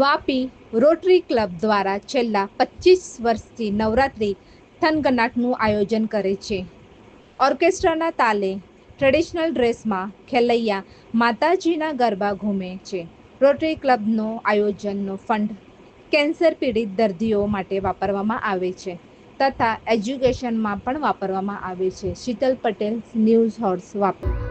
Vapi rotary club દ્વારા છેલ્લા પચીસ વર્ષથી નવરાત્રિ થનગનાટનું આયોજન કરે છે. ઓર્કેસ્ટ્રાના તાલે ટ્રેડિશનલ ડ્રેસમાં ખેલૈયા માતાજીના ગરબા ઘૂમે છે. રોટરી ક્લબનો આયોજનનો ફંડ કેન્સર પીડિત દર્દીઓ માટે વાપરવામાં આવે છે તથા એજ્યુકેશનમાં પણ વાપરવામાં આવે છે. શીતલ પટેલ, ન્યૂઝ હોર્સ વાપર